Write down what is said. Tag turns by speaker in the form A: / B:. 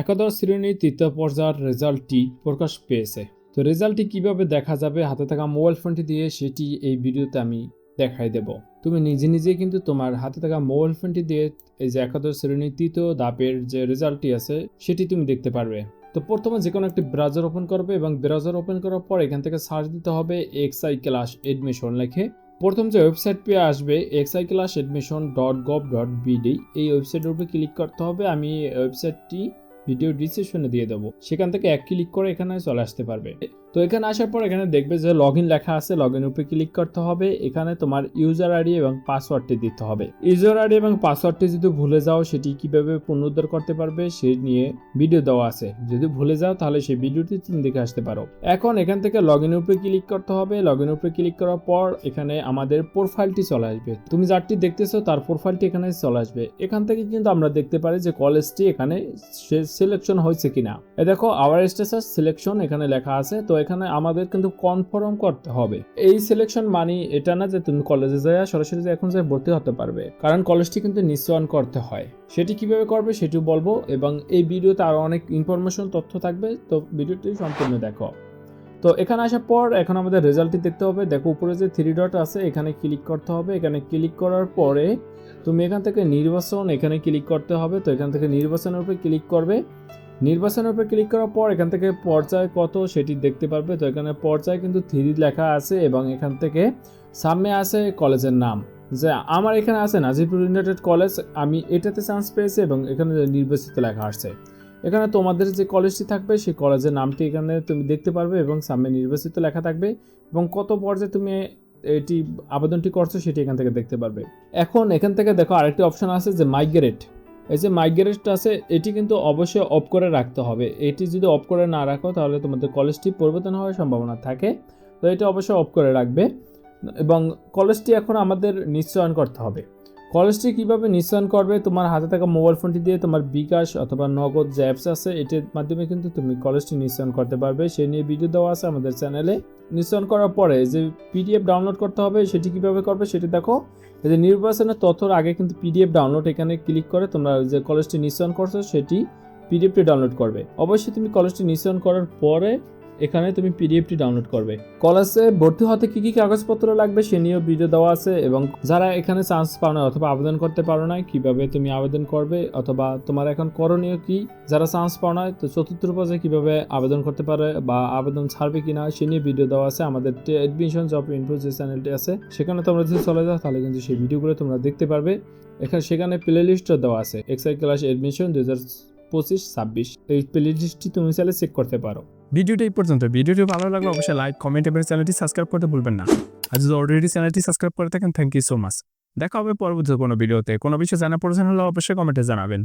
A: একাদশ শ্রেণির তৃতীয় পর্যায়ের রেজাল্টটি প্রকাশ পেয়েছে। তো রেজাল্টটি কীভাবে দেখা যাবে? হাতে থাকা মোবাইল ফোনটি দিয়ে সেটি এই ভিডিওতে আমি দেখাই দেব। তুমি নিজে নিজে কিন্তু তোমার হাতে থাকা মোবাইল ফোনটি দিয়ে এই যে একাদশ শ্রেণির তৃতীয় দাপের যে রেজাল্টটি আছে, সেটি তুমি দেখতে পারবে। তো প্রথমে যে কোনো একটি ব্রাউজার ওপেন করবে এবং ব্রাউজার ওপেন করার পর এখান থেকে সার্চ দিতে হবে এক্সআই ক্লাস এডমিশন লিখে। প্রথম যে ওয়েবসাইট পেয়ে আসবে XI class admission dot gov dot BD. এই ওয়েবসাইটের উপরে ক্লিক করতে হবে। আমি ওয়েবসাইটটি ভিডিও ডিসক্রিপশনে দিয়ে দেবো। সেখান থেকে এক ক্লিক করে এখানে চলে আসতে পারবে। তো এখানে আসার পর এখানে দেখবে যে লগ লেখা আছে। লগ ইন উপরে ক্লিক করতে হবে। এখানে তোমার ইউজার আইডি এবং পাসওয়ার্ডটি দিতে হবে। ইউজার আইডি এবং পাসওয়ার্ডটি যদি ভুলে যাও, সেটি কীভাবে পুনরুদ্ধার করতে পারবে, সে নিয়ে ভিডিও দেওয়া আছে। যদি ভুলে যাও, তাহলে সেই ভিডিওটি তুমি দেখে আসতে পারো। এখন এখান থেকে লগ ইন উপরে ক্লিক করতে হবে। লগ ইন উপরে ক্লিক করার পর এখানে আমাদের প্রোফাইলটি চলে আসবে। তুমি যারটি দেখতেছো, তার প্রোফাইলটি এখানে চলে আসবে। এখান থেকে কিন্তু আমরা দেখতে পারি যে কলেজটি এখানে সিলেকশন হয়েছে কিনা? এ দেখো আওয়ার স্টেটাস সিলেকশন এখানে লেখা আছে, তো এখানে আমাদের কিন্তু কনফার্ম করতে হবে। এই সিলেকশন মানে এটা না যে তুমি কলেজে যায় সরাসরি এখন যে ভর্তি হতে পারবে, কারণ কলেজটি কিন্তু নিশ্চয়ন করতে হয়। সেটি কীভাবে করবে সেটিও বলব, এবং এই ভিডিওতে আরও অনেক ইনফরমেশন তথ্য থাকবে, তো ভিডিওটি সম্পূর্ণ দেখো। তো এখানে আসার পর এখন আমাদের রেজাল্টটি দেখতে হবে। দেখো উপরে যে থ্রি ডট আছে, এখানে ক্লিক করতে হবে। এখানে ক্লিক করার পরে তুমি এখান থেকে নির্বাচন এখানে ক্লিক করতে হবে। তো এখান থেকে নির্বাচনের উপরে ক্লিক করবে। নির্বাচনের উপরে ক্লিক করার পর এখান থেকে পর্যায় কত সেটি দেখতে পারবে। তো এখানে পর্যায় কিন্তু থ্রি লেখা আছে এবং এখান থেকে সামনে আছে কলেজের নাম। যে আমার এখানে আছে নাজিপুর ইউনাইটেড কলেজ, আমি এটাতে চান্স পেয়েছি এবং এখানে নির্বাচিত লেখা আসছে। এখানে তোমাদের যে কলেজটি থাকবে, সেই কলেজের নামটি এখানে তুমি দেখতে পারবে এবং সামনে নির্বাচিত লেখা থাকবে এবং কত পর্যায়ে তুমি এটি আবেদনটি করছ সেটি এখান থেকে দেখতে পারবে। এখন এখান থেকে দেখো আরেকটি অপশন আছে যে মাইগ্রেট এই যে মাইগ্রেট আছে, এটি কিন্তু অবশ্যই অফ করে রাখতে হবে। এটি যদি অফ করে না রাখো, তাহলে তোমাদের কলেজটি পরিবর্তন হওয়ার সম্ভাবনা থাকে। তো এটা অবশ্যই অফ করে রাখবে এবং কলেজটি এখন আমাদের নিশ্চয়ন করতে হবে। কলেজটি কীভাবে নিশ্চয়ন করবে? তোমার হাতে থাকা মোবাইল ফোনটি দিয়ে তোমার বিকাশ অথবা নগদ যে অ্যাপস আছে, এটির মাধ্যমে কিন্তু তুমি কলেজটি নিশ্চয়ন করতে পারবে। সে নিয়ে ভিডিও দেওয়া আছে আমাদের চ্যানেলে নিশ্চয়ন করার পরে যে পিডিএফ ডাউনলোড করতে হবে, সেটি কীভাবে করবে সেটি দেখো। এই যে নির্বাচনের তথ্যর আগে কিন্তু পিডিএফ ডাউনলোড এখানে ক্লিক করে তোমরা যে কলেজটি নিশ্চয়ন করছ, সেটি পিডিএফটি ডাউনলোড করবে। অবশ্যই তুমি কলেজটি নিশ্চয়ন করার পরে এখানে তুমি পিডিএফটি ডাউনলোড করবে। কলেজে ভর্তি হতে কি কি কাগজপত্র লাগবে সে নিয়েও ভিডিও দেওয়া আছে এবং যারা এখানে চান্স পাও না অথবা আবেদন করতে পারো না কীভাবে তুমি আবেদন করবে অথবা তোমার এখন করণীয় কি? যারা চান্স পাও না তো চতুর্থ পর্যায়ে কীভাবে আবেদন করতে পারে বা আবেদন ছাড়বে কিনা সে নিয়ে ভিডিও দেওয়া আছে। আমাদের এডমিশন জব ইনফো যে চ্যানেলটি আছে, সেখানে তোমরা যদি চলে যাও, তাহলে কিন্তু সেই ভিডিওগুলো তোমরা দেখতে পারবে। এখানে সেখানে প্লে লিস্টও দেওয়া আছে এক্সাই ক্লাস এডমিশন দু হাজার পঁচিশ ছাব্বিশ। এই প্লে লিস্টটি তুমি চাইলে চেক করতে পারো।
B: ভিডিওটা এই পর্যন্ত। ভিডিওটি ভালো লাগলে অবশ্যই লাইক কমেন্ট এবং চ্যানেলটি সাবস্ক্রাইব করতে ভুলবেন না। আর যদি অলরেডি চ্যানেলটি সাবস্ক্রাইব করে থাকেন থ্যাংক ইউ সো মাচ দেখা হবে পরবর্তী কোনো ভিডিওতে। কোনো বিষয়ে জানা প্রয়োজন হলে অবশ্যই কমেন্টে জানাবেন।